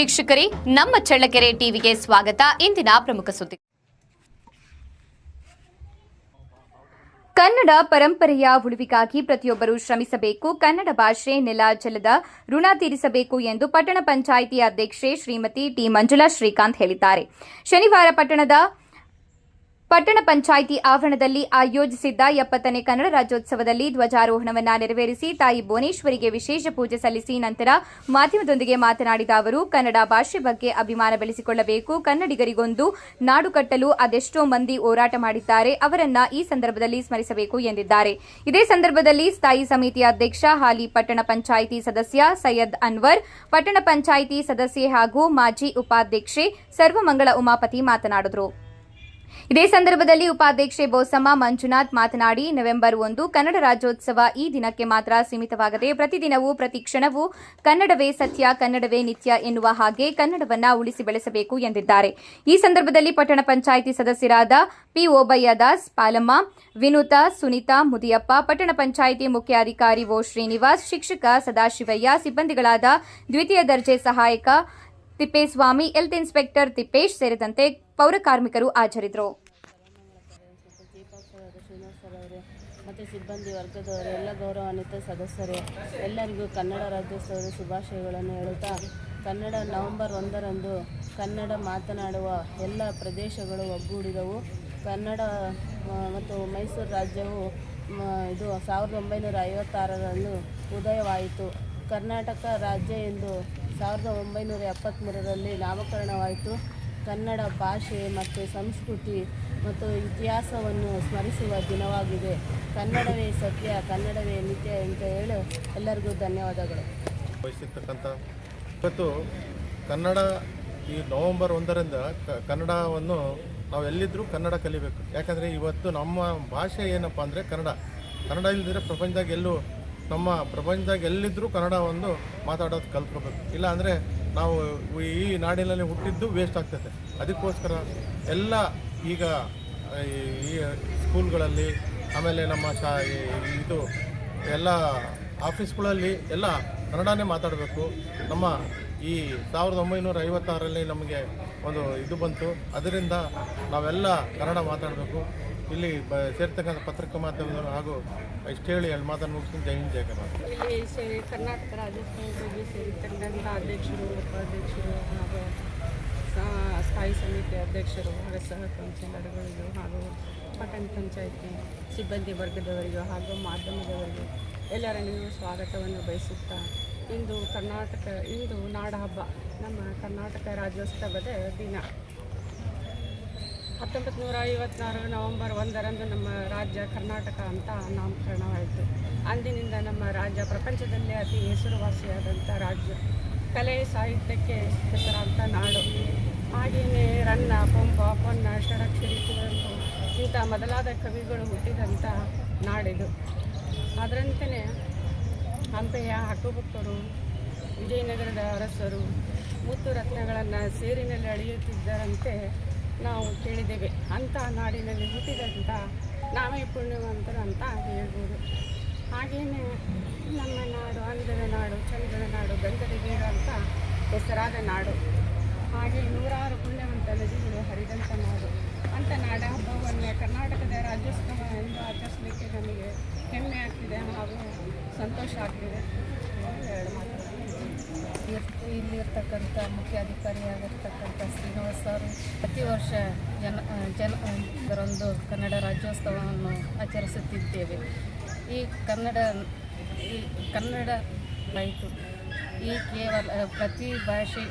ವೀಕ್ಷಕರೇ, ನಮ್ಮ ಚಳ್ಳಕೆರೆ ಟಿವಿಗೆ ಸ್ವಾಗತ. ಇಂದಿನ ಪ್ರಮುಖ ಸುದ್ದಿ ಕನ್ನಡ ಪರಂಪರೆಯ ಉಳಿವಿಗಾಗಿ ಪ್ರತಿಯೊಬ್ಬರು ಶ್ರಮಿಸಬೇಕು. ಕನ್ನಡ ಭಾಷೆ ನೆಲ ಜಲದ ಋಣ ತೀರಿಸಬೇಕು ಎಂದು ಪಟ್ಟಣ ಪಂಚಾಯಿತಿ ಅಧ್ಯಕ್ಷೆ ಶ್ರೀಮತಿ ಟಿ ಮಂಜುಳಾ ಶ್ರೀಕಾಂತ್ ಹೇಳಿದ್ದಾರೆ. ಶನಿವಾರ ಪಟ್ಟಣದ ಪಟ್ಟಣ ಪಂಚಾಯಿತಿ ಆವರಣದಲ್ಲಿ ಆಯೋಜಿಸಿದ್ದ ಎಪ್ಪತ್ತನೇ ಕನ್ನಡ ರಾಜ್ಯೋತ್ಸವದಲ್ಲಿ ಧ್ವಜಾರೋಹಣವನ್ನು ನೆರವೇರಿಸಿ ತಾಯಿ ಭುವನೇಶ್ವರಿಗೆ ವಿಶೇಷ ಪೂಜೆ ಸಲ್ಲಿಸಿ ನಂತರ ಮಾಧ್ಯಮದೊಂದಿಗೆ ಮಾತನಾಡಿದ ಅವರು, ಕನ್ನಡ ಭಾಷೆ ಬಗ್ಗೆ ಅಭಿಮಾನ ಬೆಳೆಸಿಕೊಳ್ಳಬೇಕು. ಕನ್ನಡಿಗರಿಗೊಂದು ನಾಡು ಕಟ್ಟಲು ಅದೆಷ್ಟೋ ಮಂದಿ ಹೋರಾಟ ಮಾಡಿದ್ದಾರೆ. ಅವರನ್ನ ಈ ಸಂದರ್ಭದಲ್ಲಿ ಸ್ಮರಿಸಬೇಕು ಎಂದಿದ್ದಾರೆ. ಇದೇ ಸಂದರ್ಭದಲ್ಲಿ ಸ್ಥಾಯಿ ಸಮಿತಿ ಅಧ್ಯಕ್ಷ, ಹಾಲಿ ಪಟ್ಟಣ ಪಂಚಾಯಿತಿ ಸದಸ್ಯ ಸೈಯದ್ ಅನ್ವರ್, ಪಟ್ಟಣ ಪಂಚಾಯಿತಿ ಸದಸ್ಯೆ ಹಾಗೂ ಮಾಜಿ ಉಪಾಧ್ಯಕ್ಷೆ ಸರ್ವಮಂಗಳ ಉಮಾಪತಿ ಮಾತನಾಡಿದರು. ಇದೇ ಸಂದರ್ಭದಲ್ಲಿ ಉಪಾಧ್ಯಕ್ಷೆ ಬೋಸಮ್ಮ ಮಂಜುನಾಥ್ ಮಾತನಾಡಿ, ನವೆಂಬರ್ ಒಂದು ಕನ್ನಡ ರಾಜ್ಯೋತ್ಸವ ಈ ದಿನಕ್ಕೆ ಮಾತ್ರ ಸೀಮಿತವಾಗದೆ ಪ್ರತಿದಿನವೂ ಪ್ರತಿ ಕ್ಷಣವೂ ಕನ್ನಡವೇ ಸತ್ಯ, ಕನ್ನಡವೇ ನಿತ್ಯ ಎನ್ನುವ ಹಾಗೆ ಕನ್ನಡವನ್ನ ಉಳಿಸಿ ಬೆಳೆಸಬೇಕು ಎಂದಿದ್ದಾರೆ. ಈ ಸಂದರ್ಭದಲ್ಲಿ ಪಟ್ಟಣ ಪಂಚಾಯಿತಿ ಸದಸ್ಯರಾದ ಪಿ ಓಬಯ್ಯ ದಾಸ್, ಪಾಲಮ್ಮ, ವಿನುತ, ಸುನೀತಾ, ಮುದಿಯಪ್ಪ, ಪಟ್ಟಣ ಪಂಚಾಯಿತಿ ಮುಖ್ಯಾಧಿಕಾರಿ ಓ ಶ್ರೀನಿವಾಸ್, ಶಿಕ್ಷಕ ಸದಾಶಿವಯ್ಯ, ಸಿಬ್ಬಂದಿಗಳಾದ ದ್ವಿತೀಯ ದರ್ಜೆ ಸಹಾಯಕ ತಿಪ್ಪೇಸ್ವಾಮಿ ಹೆಲ್ತ್ ಇನ್ಸ್ಪೆಕ್ಟರ್ ತಿಪ್ಪೇಶ್ ಸೇರಿದಂತೆ ಪೌರ ಕಾರ್ಮಿಕರು ಹಾಜರಿದ್ದರು. ಮತ್ತು ಸಿಬ್ಬಂದಿ, ವರ್ಗದವರು, ಎಲ್ಲ ಗೌರವಾನ್ವಿತ ಸದಸ್ಯರು, ಎಲ್ಲರಿಗೂ ಕನ್ನಡ ರಾಜ್ಯೋತ್ಸವದ ಶುಭಾಶಯಗಳನ್ನು ಹೇಳುತ್ತಾ, ಕನ್ನಡ ನವೆಂಬರ್ ಒಂದರಂದು ಕನ್ನಡ ಮಾತನಾಡುವ ಎಲ್ಲ ಪ್ರದೇಶಗಳು ಒಗ್ಗೂಡಿದವು. ಕನ್ನಡ ಮತ್ತು ಮೈಸೂರು ರಾಜ್ಯವು ಇದು ಸಾವಿರದ ಒಂಬೈನೂರ ಉದಯವಾಯಿತು. ಕರ್ನಾಟಕ ರಾಜ್ಯ ಎಂದು ಸಾವಿರದ ಒಂಬೈನೂರ ಎಪ್ಪತ್ತ್ಮೂರರಲ್ಲಿ ನಾಮಕರಣವಾಯಿತು. ಕನ್ನಡ ಭಾಷೆ ಮತ್ತು ಸಂಸ್ಕೃತಿ ಮತ್ತು ಇತಿಹಾಸವನ್ನು ಸ್ಮರಿಸುವ ದಿನವಾಗಿದೆ. ಕನ್ನಡವೇ ಸತ್ಯ, ಕನ್ನಡವೇ ನಿತ್ಯ ಅಂತ ಹೇಳಿ ಎಲ್ಲರಿಗೂ ಧನ್ಯವಾದಗಳು. ವಹಿಸಿರ್ತಕ್ಕಂಥ ಇವತ್ತು ಕನ್ನಡ ಈ ನವಂಬರ್ ಒಂದರಿಂದ ಕನ್ನಡವನ್ನು ನಾವು ಎಲ್ಲಿದ್ದರೂ ಕನ್ನಡ ಕಲಿಬೇಕು. ಯಾಕಂದರೆ ಇವತ್ತು ನಮ್ಮ ಭಾಷೆ ಏನಪ್ಪ ಅಂದರೆ ಕನ್ನಡ. ಕನ್ನಡ ಇಲ್ಲದಿದ್ರೆ ಪ್ರಪಂಚದಾಗ ಎಲ್ಲೂ ನಮ್ಮ ಪ್ರಪಂಚದಾಗ ಎಲ್ಲಿದ್ದರೂ ಒಂದು ಮಾತಾಡೋದು ಕಲ್ತ್ಕೋಬೇಕು. ಇಲ್ಲ ಅಂದರೆ ನಾವು ಈ ನಾಡಿನಲ್ಲಿ ಹುಟ್ಟಿದ್ದು ವೇಸ್ಟ್ ಆಗ್ತದೆ. ಅದಕ್ಕೋಸ್ಕರ ಎಲ್ಲ ಈಗ ಈ- ಸ್ಕೂಲ್ಗಳಲ್ಲಿ ಆಮೇಲೆ ನಮ್ಮ ಈ- ಇದು ಎಲ್ಲ ಆಫೀಸ್ಗಳಲ್ಲಿ ಎಲ್ಲ ಕನ್ನಡನೇ ಮಾತಾಡಬೇಕು. ನಮ್ಮ ಈ ಸಾವಿರದ ಒಂಬೈನೂರ ಐವತ್ತಾರರಲ್ಲಿ ನಮಗೆ ಒಂದು ಇದು ಬಂತು. ಅದರಿಂದ ನಾವೆಲ್ಲ ಕನ್ನಡ ಮಾತಾಡಬೇಕು. ಇಲ್ಲಿ ಬ ಸೇರ್ತಕ್ಕಂಥ ಪತ್ರಿಕಾ ಮಾಧ್ಯಮದವರು ಹಾಗೂ ಇಷ್ಟು ಹೇಳಿ ಅಲ್ಲಿ ಮಾತನ್ನು ಮುಗಿಸ್ತೀನಿ. ಜೈ ಹಿಂದ್, ಜೈ ಕರ್ನಾಟಕ. ಇಲ್ಲಿ ಸೇರಿ ಕರ್ನಾಟಕ ರಾಜ್ಯೋತ್ಸವದಲ್ಲಿ ಸೇರಿರ್ತಕ್ಕಂಥ ಅಧ್ಯಕ್ಷರು, ಉಪಾಧ್ಯಕ್ಷರು ಹಾಗೂ ಸ್ಥಾಯಿ ಸಮಿತಿ ಅಧ್ಯಕ್ಷರು ಹಾಗೂ ಸಹ ಕೌನ್ಸಿಲರ್ಗಳಿಗೂ ಹಾಗೂ ಪಟ್ಟಣ ಪಂಚಾಯಿತಿ ಸಿಬ್ಬಂದಿ ವರ್ಗದವರಿಗೂ ಹಾಗೂ ಮಾಧ್ಯಮದವರಿಗೂ ಎಲ್ಲರಲ್ಲಿಯೂ ಸ್ವಾಗತವನ್ನು ಬಯಸುತ್ತಾ ಇಂದು ಕರ್ನಾಟಕ, ಇಂದು ನಾಡಹಬ್ಬ, ನಮ್ಮ ಕರ್ನಾಟಕ ರಾಜ್ಯೋತ್ಸವದ ದಿನ. ಹತ್ತೊಂಬತ್ತು ನೂರ ಐವತ್ತಾರು ನವಂಬರ್ ಒಂದರಂದು ನಮ್ಮ ರಾಜ್ಯ ಕರ್ನಾಟಕ ಅಂತ ನಾಮಕರಣವಾಯಿತು. ಅಂದಿನಿಂದ ನಮ್ಮ ರಾಜ್ಯ ಪ್ರಪಂಚದಲ್ಲೇ ಅತಿ ಹೆಸರುವಾಸಿಯಾದಂಥ ರಾಜ್ಯ. ಕಲೆ, ಸಾಹಿತ್ಯಕ್ಕೆ ಹೆಸರಾಂತ ನಾಡು. ಹಾಗೆಯೇ ರನ್ನ ಪಂಪ ಪೊನ್ನ ಷಡಕ್ಷರಿ ಕುವೆಂಪು ಇಂಥ ಮೊದಲಾದ ಕವಿಗಳು ಹುಟ್ಟಿದಂಥ ನಾಡಿದು. ಅದರಂತೆಯೇ ಹಂಪೆಯ ಹಕ್ಕುಬುಕ್ಕರು ವಿಜಯನಗರದ ಅರಸರು, ಮುತ್ತು ರತ್ನಗಳನ್ನು ಸೇರಿನಲ್ಲಿ ಅಳೆಯುತ್ತಿದ್ದರಂತೆ ನಾವು ಕೇಳಿದ್ದೇವೆ. ಅಂಥ ನಾಡಿನಲ್ಲಿ ಹುಟ್ಟಿದಂಥ ನಾವೇ ಪುಣ್ಯವಂತರು ಅಂತ ಹೇಳ್ಬೋದು. ಹಾಗೆಯೇ ನಮ್ಮ ನಾಡು ಅಂದದ ನಾಡು, ಚಂದದ ನಾಡು, ಗಂಧದ ಅಂತ ಹೆಸರಾದ ನಾಡು. ಹಾಗೆ ನೂರಾರು ಪುಣ್ಯವಂತ ನದಿಗಳು ಹರಿದಂಥ ನಾಡು. ಅಂಥ ನಾಡ ಹಬ್ಬವನ್ನು ಕರ್ನಾಟಕದ ರಾಜ್ಯೋತ್ಸವ ಎಂದು ಆಚರಿಸಲಿಕ್ಕೆ ನಮಗೆ ಹೆಮ್ಮೆ ಆಗ್ತಿದೆ ಹಾಗೂ ಸಂತೋಷ ಆಗ್ತಿದೆ. ಇಲ್ಲಿರ್ತಕ್ಕಂಥ ಮುಖ್ಯಾಧಿಕಾರಿಯಾಗಿರ್ತಕ್ಕಂಥ ಶ್ರೀನಿವಾಸ್ ಅವರು ಪ್ರತಿ ವರ್ಷ ಜನ ಜನ ಇದರೊಂದು ಕನ್ನಡ ರಾಜ್ಯೋತ್ಸವವನ್ನು ಆಚರಿಸುತ್ತಿದ್ದೇವೆ. ಈ ಕನ್ನಡ ಈ ಕನ್ನಡ ರೈತು ಈ ಕೇವಲ ಪ್ರತಿ ಭಾಷೆ